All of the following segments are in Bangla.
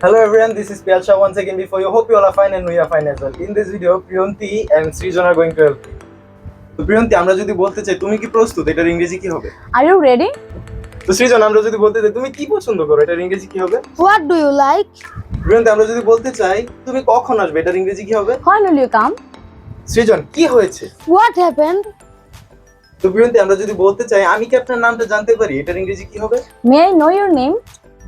Hello everyone, this is Piyal Shah once again before you. Hope you all are fine and we are fine as well. In this video, Priyanti and Srijan are going to help you. তো প্রিয়ন্তি আমরা যদি বলতে চাই তুমি কি প্রস্তুত এটার ইংরেজি কি হবে Are you ready? তো সৃজন আমরা যদি বলতে চাই তুমি কি পছন্দ করো এটার ইংরেজি কি হবে What do you like? Priyanti আমরা যদি বলতে চাই তুমি কখন আসবে এটার ইংরেজি কি হবে When will you come? সৃজন কি হয়েছে What happened? তো প্রিয়ন্তি আমরা যদি বলতে চাই আমি কি আপনার নামটা জানতে পারি এটার ইংরেজি কি হবে May I know your name?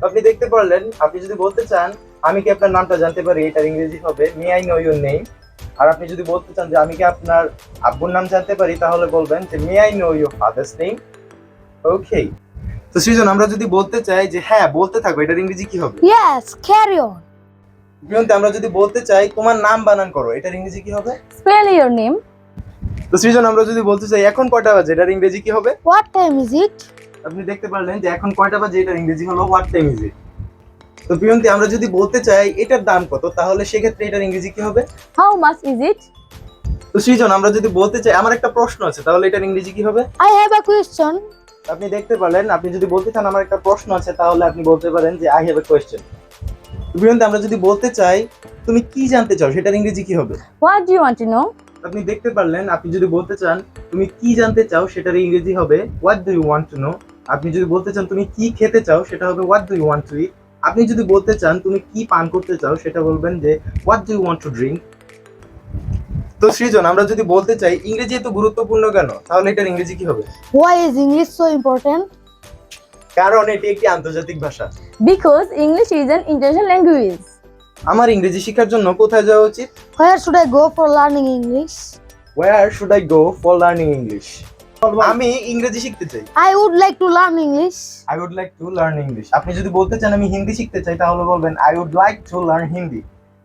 আপনি দেখতে পারলেন আপনি যদি বলতে চান আমি কি আপনার নামটা জানতে পারি? এটার ইংরেজি হবে may I know your name আর আপনি যদি বলতে চান যে আমি কি আপনার আব্বুর নাম জানতে পারি? তাহলে বলবেন যে may I know your father's name okay তো সৃজন আমরা যদি বলতে চাই যে হ্যাঁ বলতে থাকো এটার ইংরেজি কি হবে? Carry on. প্রিয়ন্তি আমরা যদি বলতে চাই তোমার নাম বানান করো এটার ইংরেজি কি হবে? Spell your name. তো সৃজন আমরা যদি বলতে চাই এখন কয়টা বাজে? এটার ইংরেজি কি হবে? What time is it? আপনি দেখতে পারলেন যে এখন কয়টা বাজে? এটার ইংরেজি হলো হোয়াট টাইম ইজ ইট তো প্রিয়ন্তি আমরা যদি বলতে চাই এটার দাম কত তাহলে সেক্ষেত্রে এটার ইংরেজি কি হবে? How much is it? তো সৃজন আমরা যদি বলতে চাই আমার একটা প্রশ্ন আছে তাহলে এটার ইংরেজি কি হবে? I have a question. আপনি দেখতে পারলেন আপনি যদি বলতে চান আমার একটা প্রশ্ন আছে তাহলে আপনি বলতে পারেন যে I have a question Priyanti আমরা যদি বলতে চাই তুমি কি জানতে চাও সেটার ইংরেজি কি হবে? What do you want to know? আপনি দেখতে পারলেন আপনি যদি বলতে চান তুমি কি জানতে চাও সেটার ইংরেজি হবে what do you want to know আপনি যদি বলতে চান তুমি কি খেতে চাও সেটা হবে what do you want to eat আপনি যদি বলতে চান তুমি কি পান করতে চাও সেটা বলবেন যে what do you want to drink তো সৃজন আমরা যদি বলতে চাই ইংরেজি এত গুরুত্বপূর্ণ কেন? তাহলে এটার ইংরেজি কি হবে? Why is English so important? কারণ এটি একটি আন্তর্জাতিক ভাষা। Because English is an international language আমার ইংরেজি শেখার জন্য কোথায় যাওয়া উচিত? Where should I go for learning English where should I go for learning English আমি ইংরেজি শিখতে চাই I would like to learn English. I would like to learn English আপনি যদি বলতে চান আমি হিন্দি শিখতে চাই তাহলে বলবেন I would like to learn Hindi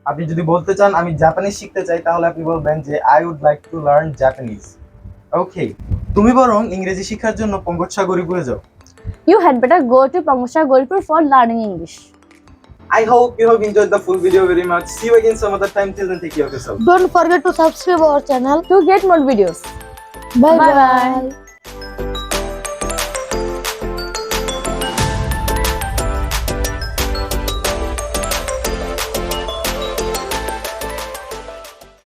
আপনি যদি বলতে চান আমি জাপানিজ শিখতে চাই তাহলে আপনি বলবেন যে I would like to learn Japanese okay তুমি বরং ইংরেজি শেখার জন্য পঙ্গোৎসাগরীপুরে যাও You had better go to Pangosha Golpur for learning English. I hope you have enjoyed the full video very much. See you again some other time. Till then, take care of yourself. Don't forget to subscribe our channel. To get more videos. Bye Bye bye. bye.